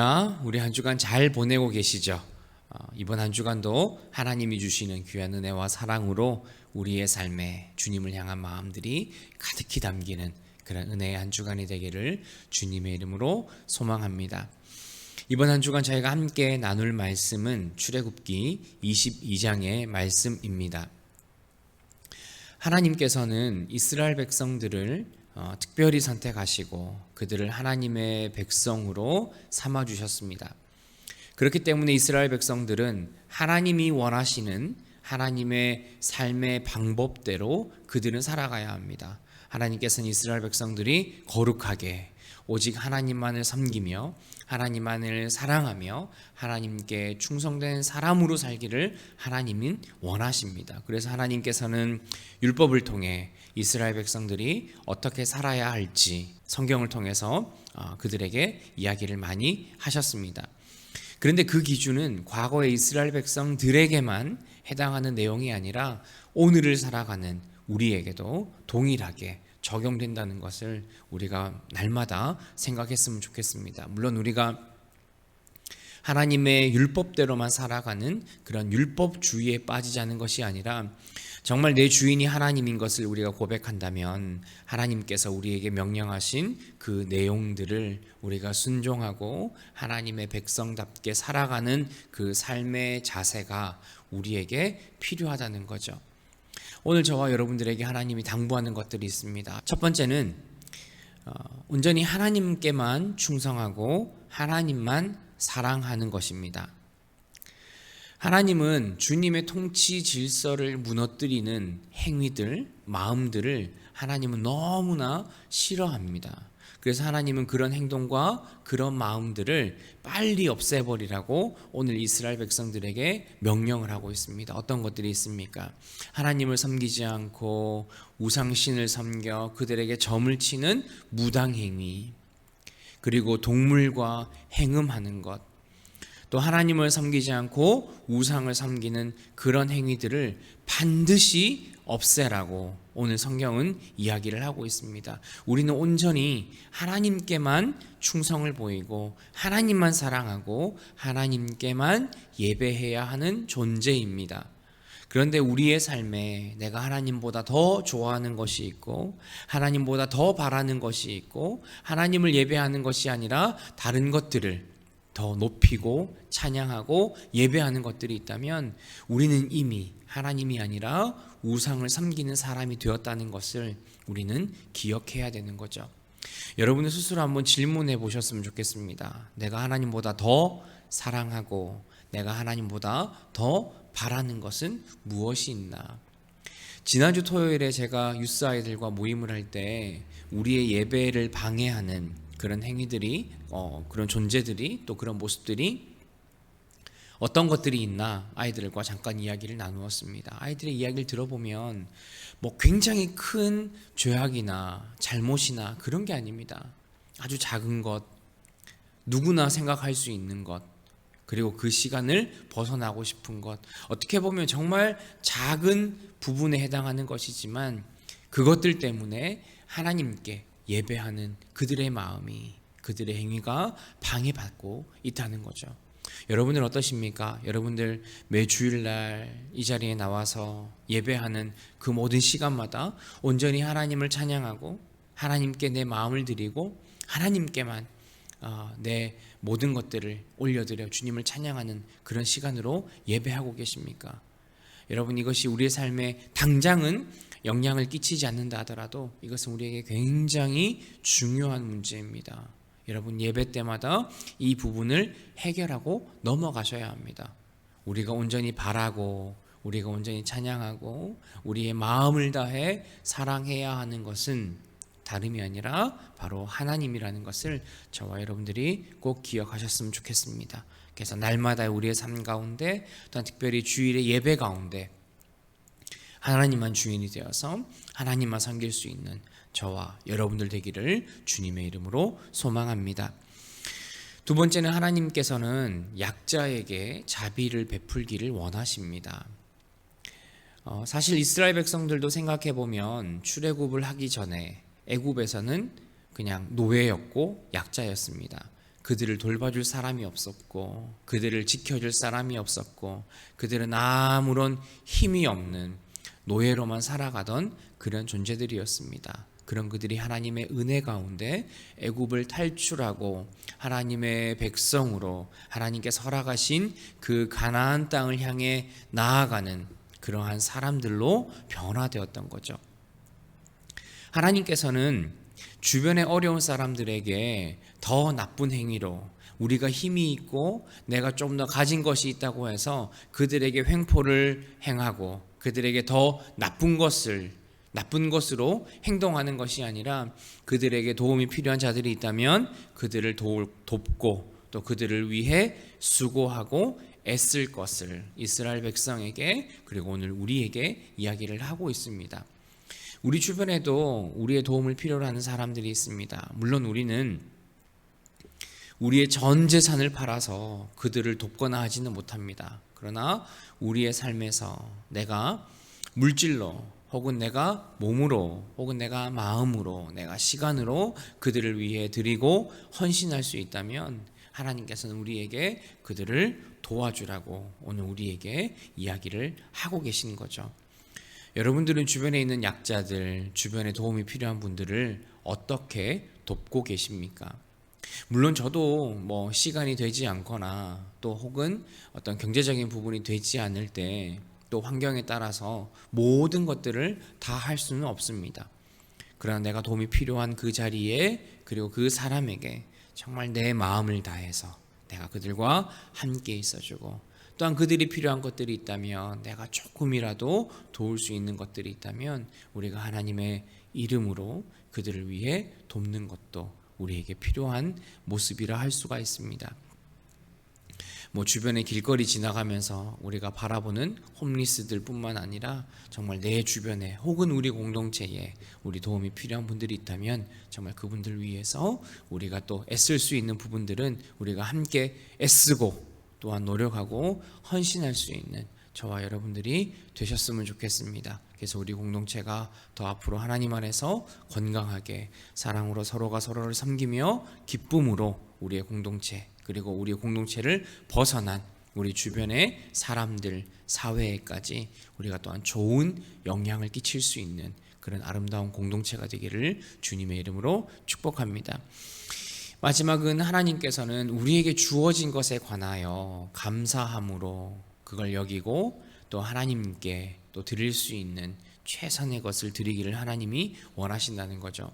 할렐루야. 우리 한 주간 잘 보내고 계시죠? 어, 이번 한 주간도 하나님이 주시는 귀한 은혜와 사랑으로 우리의 삶에 주님을 향한 마음들이 가득히 담기는 그런 은혜의 한 주간이 되기를 주님의 이름으로 소망합니다. 이번 한 주간 저희가 함께 나눌 말씀은 출애굽기 22장의 말씀입니다. 하나님께서는 이스라엘 백성들을 어, 특별히 선택하시고 그들을 하나님의 백성으로 삼아 주셨습니다. 그렇기 때문에 이스라엘 백성들은 하나님이 원하시는 하나님의 삶의 방법대로 그들은 살아가야 합니다. 하나님께서는 이스라엘 백성들이 거룩하게 오직 하나님만을 섬기며 하나님만을 사랑하며 하나님께 충성된 사람으로 살기를 하나님은 원하십니다. 그래서 하나님께서는 율법을 통해 이스라엘 백성들이 어떻게 살아야 할지 성경을 통해서 어, 그들에게 이야기를 많이 하셨습니다. 그런데 그 기준은 과거의 이스라엘 백성들에게만 해당하는 내용이 아니라 오늘을 살아가는 우리에게도 동일하게 적용된다는 것을 우리가 날마다 생각했으면 좋겠습니다. 물론 우리가 하나님의 율법대로만 살아가는 그런 율법주의에 않은 것이 아니라 정말 내 주인이 하나님인 것을 우리가 고백한다면 하나님께서 우리에게 명령하신 그 내용들을 우리가 순종하고 하나님의 백성답게 살아가는 그 삶의 자세가 우리에게 필요하다는 거죠. 오늘 저와 여러분들에게 하나님이 당부하는 것들이 있습니다. 첫 번째는 어, 온전히 하나님께만 충성하고 하나님만 사랑하는 것입니다. 하나님은 주님의 통치 질서를 무너뜨리는 행위들, 마음들을 하나님은 너무나 싫어합니다. 그래서 하나님은 그런 행동과 그런 마음들을 빨리 없애버리라고 오늘 이스라엘 백성들에게 명령을 하고 있습니다. 어떤 것들이 있습니까? 하나님을 섬기지 않고 우상신을 섬겨 그들에게 점을 치는 무당행위, 그리고 동물과 행음하는 것, 또 하나님을 섬기지 않고 우상을 섬기는 그런 행위들을 반드시 없애라고 오늘 성경은 이야기를 하고 있습니다. 우리는 온전히 하나님께만 충성을 보이고 하나님만 사랑하고 하나님께만 예배해야 하는 존재입니다. 그런데 우리의 삶에 내가 하나님보다 더 좋아하는 것이 있고 하나님보다 더 바라는 것이 있고 하나님을 예배하는 것이 아니라 다른 것들을 더 높이고 찬양하고 예배하는 것들이 있다면 우리는 이미 하나님이 아니라 우상을 섬기는 사람이 되었다는 것을 우리는 기억해야 되는 거죠. 여러분의 스스로 한번 질문해 보셨으면 좋겠습니다. 내가 하나님보다 더 사랑하고 내가 하나님보다 더 바라는 것은 무엇이 있나? 지난주 토요일에 제가 유스 아이들과 모임을 할 때 우리의 예배를 방해하는 그런 행위들이 어, 그런 존재들이 또 그런 모습들이 어떤 것들이 있나 아이들과 잠깐 이야기를 나누었습니다. 아이들의 이야기를 들어보면 뭐 굉장히 큰 죄악이나 잘못이나 그런 게 아닙니다. 아주 작은 것, 누구나 생각할 수 있는 것, 그리고 그 시간을 벗어나고 싶은 것. 어떻게 보면 정말 작은 부분에 해당하는 것이지만 그것들 때문에 하나님께 예배하는 그들의 마음이 그들의 행위가 방해받고 있다는 거죠. 여러분들 어떠십니까? 여러분들 매 주일날 이 자리에 나와서 예배하는 그 모든 시간마다 온전히 하나님을 찬양하고 하나님께 내 마음을 드리고 하나님께만 어, 내 모든 것들을 올려드려 주님을 찬양하는 그런 시간으로 예배하고 계십니까? 여러분 이것이 우리의 삶에 당장은 영향을 끼치지 않는다 하더라도 이것은 우리에게 굉장히 중요한 문제입니다. 여러분 예배 때마다 이 부분을 해결하고 넘어가셔야 합니다. 우리가 온전히 바라고 우리가 온전히 찬양하고 우리의 마음을 다해 사랑해야 하는 것은 다름이 아니라 바로 하나님이라는 것을 저와 여러분들이 꼭 기억하셨으면 좋겠습니다. 그래서 날마다 우리의 삶 가운데 또한 특별히 주일의 예배 가운데 하나님만 주인이 되어서 하나님만 섬길 수 있는 저와 여러분들 되기를 주님의 이름으로 소망합니다. 두 번째는 하나님께서는 약자에게 자비를 베풀기를 원하십니다. 어, 사실 이스라엘 백성들도 생각해 보면 출애굽을 하기 전에 애굽에서는 그냥 노예였고 약자였습니다. 그들을 돌봐줄 사람이 없었고 그들을 지켜줄 사람이 없었고 그들은 아무런 힘이 없는 노예로만 살아가던 그런 존재들이었습니다. 그런 그들이 하나님의 은혜 가운데 애굽을 탈출하고 하나님의 백성으로 하나님께서 허락하신 그 가나안 땅을 향해 나아가는 그러한 사람들로 변화되었던 거죠. 하나님께서는 주변의 어려운 사람들에게 더 나쁜 행위로 우리가 힘이 있고 내가 좀 더 가진 것이 있다고 해서 그들에게 횡포를 행하고 그들에게 더 나쁜 것을 나쁜 것으로 행동하는 것이 아니라 그들에게 도움이 필요한 자들이 있다면 그들을 도, 돕고 또 그들을 위해 수고하고 애쓸 것을 이스라엘 백성에게 그리고 오늘 우리에게 이야기를 하고 있습니다. 우리 주변에도 우리의 도움을 필요로 하는 사람들이 있습니다. 물론 우리는 우리의 전 재산을 팔아서 그들을 돕거나 하지는 못합니다. 그러나 우리의 삶에서 내가 물질로 혹은 내가 몸으로 혹은 내가 마음으로 내가 시간으로 그들을 위해 드리고 헌신할 수 있다면 하나님께서는 우리에게 그들을 도와주라고 오늘 우리에게 이야기를 하고 계신 거죠. 여러분들은 주변에 있는 약자들, 주변에 도움이 필요한 분들을 어떻게 돕고 계십니까? 물론 저도 뭐 시간이 되지 않거나 또 혹은 어떤 경제적인 부분이 되지 않을 때 또 환경에 따라서 모든 것들을 다 할 수는 없습니다. 그러나 내가 도움이 필요한 그 자리에 그리고 그 사람에게 정말 내 마음을 다해서 내가 그들과 함께 있어주고 또한 그들이 필요한 것들이 있다면 내가 조금이라도 도울 수 있는 것들이 있다면 우리가 하나님의 이름으로 그들을 위해 돕는 것도 우리에게 필요한 모습이라 할 수가 있습니다. 뭐 주변의 길거리 지나가면서 우리가 바라보는 홈리스들뿐만 아니라 정말 내 주변에 혹은 우리 공동체에 우리 도움이 필요한 분들이 있다면 정말 그분들 위해서 우리가 또 애쓸 수 있는 부분들은 우리가 함께 애쓰고 또한 노력하고 헌신할 수 있는 저와 여러분들이 되셨으면 좋겠습니다. 그래서 우리 공동체가 더 앞으로 하나님 안에서 건강하게 사랑으로 서로가 서로를 섬기며 기쁨으로 우리의 공동체 그리고 우리 공동체를 벗어난 우리 주변의 사람들 사회에까지 우리가 또한 좋은 영향을 끼칠 수 있는 그런 아름다운 공동체가 되기를 주님의 이름으로 축복합니다. 마지막은 하나님께서는 우리에게 주어진 것에 관하여 감사함으로 그걸 여기고 또 하나님께 또 드릴 수 있는 최선의 것을 드리기를 하나님이 원하신다는 거죠.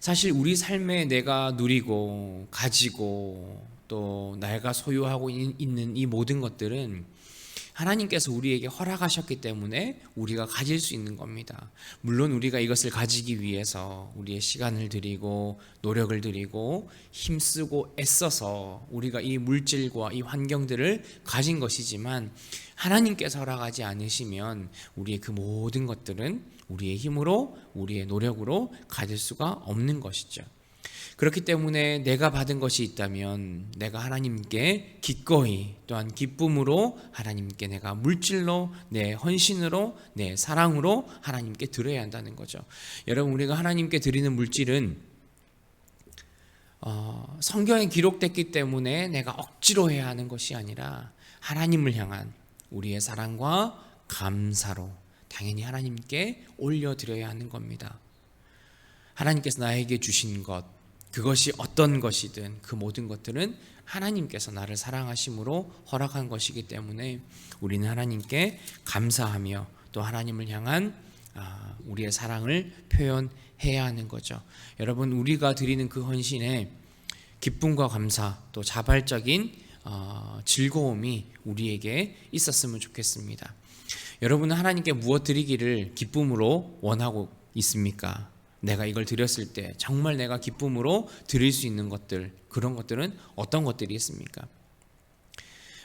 사실 우리 삶에 내가 누리고 가지고 또 내가 소유하고 있는 이 모든 것들은 하나님께서 우리에게 허락하셨기 때문에 우리가 가질 수 있는 겁니다. 물론 우리가 이것을 가지기 위해서 우리의 시간을 드리고 노력을 드리고 힘쓰고 애써서 우리가 이 물질과 이 환경들을 가진 것이지만 하나님께서 허락하지 않으시면 우리의 그 모든 것들은 우리의 힘으로 우리의 노력으로 가질 수가 없는 것이죠. 그렇기 때문에 내가 받은 것이 있다면 내가 하나님께 기꺼이 또한 기쁨으로 하나님께 내가 물질로 내 헌신으로 내 사랑으로 하나님께 드려야 한다는 거죠. 여러분 우리가 하나님께 드리는 물질은 어, 성경에 기록됐기 때문에 내가 억지로 해야 하는 것이 아니라 하나님을 향한 우리의 사랑과 감사로 당연히 하나님께 올려드려야 하는 겁니다. 하나님께서 나에게 주신 것, 그것이 어떤 것이든 그 모든 것들은 하나님께서 나를 사랑하심으로 허락한 것이기 때문에 우리는 하나님께 감사하며 또 하나님을 향한 아, 우리의 사랑을 표현해야 하는 거죠. 여러분 우리가 드리는 그 헌신에 기쁨과 감사 또 자발적인 어, 즐거움이 우리에게 있었으면 좋겠습니다. 여러분은 하나님께 무엇 드리기를 기쁨으로 원하고 있습니까? 내가 이걸 드렸을 때 정말 내가 기쁨으로 드릴 수 있는 것들 그런 것들은 어떤 것들이 있습니까?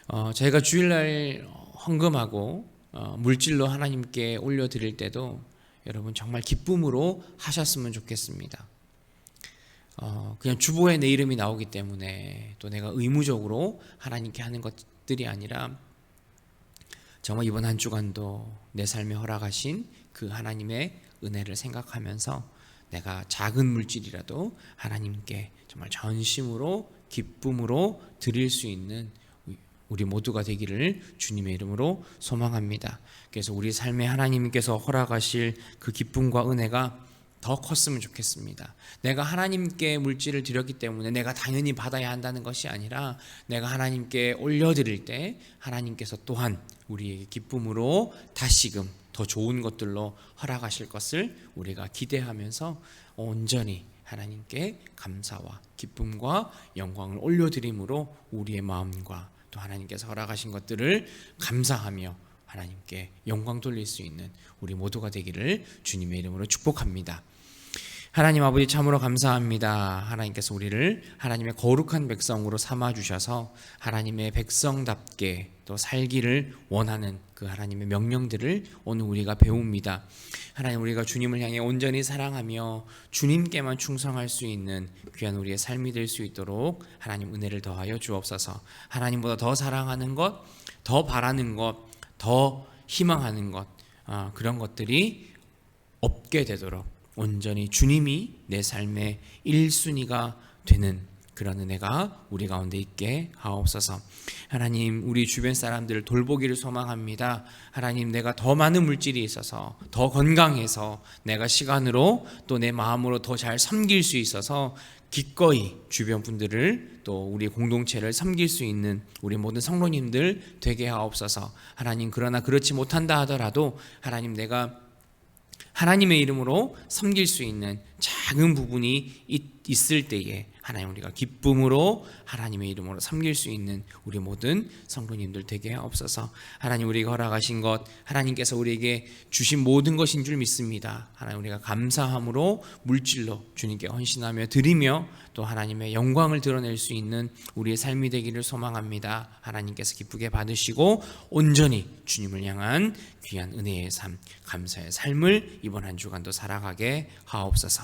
어, 저희가 주일날 헌금하고 어, 물질로 하나님께 올려 드릴 때도 여러분 정말 기쁨으로 하셨으면 좋겠습니다. 어, 그냥 주보에 내 이름이 나오기 때문에 또 내가 의무적으로 하나님께 하는 것들이 아니라 정말 이번 한 주간도 내 삶에 허락하신 그 하나님의 은혜를 생각하면서 내가 작은 물질이라도 하나님께 정말 전심으로 기쁨으로 드릴 수 있는 우리 모두가 되기를 주님의 이름으로 소망합니다. 그래서 우리 삶에 하나님께서 허락하실 그 기쁨과 은혜가 더 컸으면 좋겠습니다. 내가 하나님께 물질을 드렸기 때문에 내가 당연히 받아야 한다는 것이 아니라 내가 하나님께 올려드릴 때 하나님께서 또한 우리에게 기쁨으로 다시금 더 좋은 것들로 허락하실 것을 우리가 기대하면서 온전히 하나님께 감사와 기쁨과 영광을 올려드림으로 우리의 마음과 또 하나님께서 허락하신 것들을 감사하며 하나님께 영광 돌릴 수 있는 우리 모두가 되기를 주님의 이름으로 축복합니다. 하나님 아버지 참으로 감사합니다. 하나님께서 우리를 하나님의 거룩한 백성으로 삼아 주셔서 하나님의 백성답게 또 살기를 원하는 그 하나님의 명령들을 오늘 우리가 배웁니다. 하나님 우리가 주님을 향해 온전히 사랑하며 주님께만 충성할 수 있는 귀한 우리의 삶이 될 수 있도록 하나님 은혜를 더하여 주옵소서. 하나님보다 더 사랑하는 것, 더 바라는 것, 더 희망하는 것 아, 그런 것들이 없게 되도록 온전히 주님이 내 삶의 1순위가 되는 그런 은혜가 우리 가운데 있게 하옵소서. 하나님, 우리 주변 사람들을 돌보기를 소망합니다. 하나님, 내가 더 많은 물질이 있어서 더 건강해서 내가 시간으로 또 내 마음으로 더 잘 섬길 수 있어서 기꺼이 주변 분들을 또 우리 공동체를 섬길 수 있는 우리 모든 성도님들 되게 하옵소서. 하나님, 그러나 그렇지 못한다 하더라도 하나님 내가 하나님의 이름으로 섬길 수 있는 작은 부분이 있, 을 때에 하나님 우리가 기쁨으로 하나님의 이름으로 섬길 수 있는 우리 모든 성도님들 되게 하옵소서. 하나님 우리가 허락하신 것 하나님께서 우리에게 주신 모든 것인 줄 믿습니다. 하나님 우리가 감사함으로 물질로 주님께 헌신하며 드리며 또 하나님의 영광을 드러낼 수 있는 우리의 삶이 되기를 소망합니다. 하나님께서 기쁘게 받으시고 온전히 주님을 향한 귀한 은혜의 삶, 감사의 삶을 이번 한 주간도 살아가게 하옵소서.